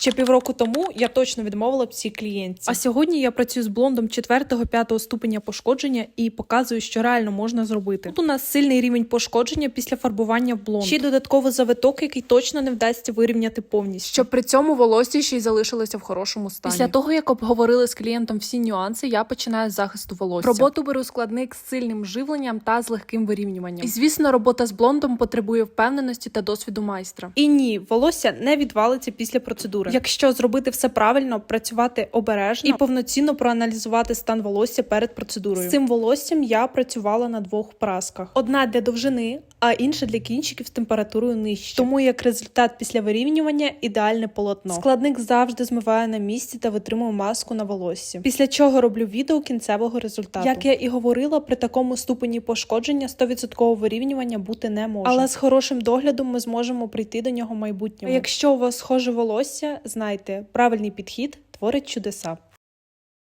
Ще півроку тому я точно відмовила б цій клієнтці. А сьогодні я працюю з блондом 4-5 ступеня пошкодження і показую, що реально можна зробити. Тут у нас сильний рівень пошкодження після фарбування в блонд. Ще й додатково завиток, який точно не вдасться вирівняти повністю. Щоб при цьому волосся ще й залишилося в хорошому стані. Після того, як обговорили з клієнтом всі нюанси, я починаю з захисту волосся. Роботу беру складник з сильним живленням та з легким вирівнюванням. І звісно, робота з блондом потребує впевненості та досвіду майстра. І ні, волосся не відвалиться після процедури. Якщо зробити все правильно, працювати обережно і повноцінно проаналізувати стан волосся перед процедурою. З цим волоссям я працювала на двох прасках: одна для довжини, а інша для кінчиків з температурою нижче. Тому як результат після вирівнювання ідеальне полотно. Складник завжди змиває на місці та витримує маску на волоссі. Після чого роблю відео кінцевого результату. Як я і говорила, при такому ступені пошкодження 100% вирівнювання бути не може. Але з хорошим доглядом ми зможемо прийти до нього в майбутньому. А якщо у вас схоже волосся, знайте, правильний підхід творить чудеса.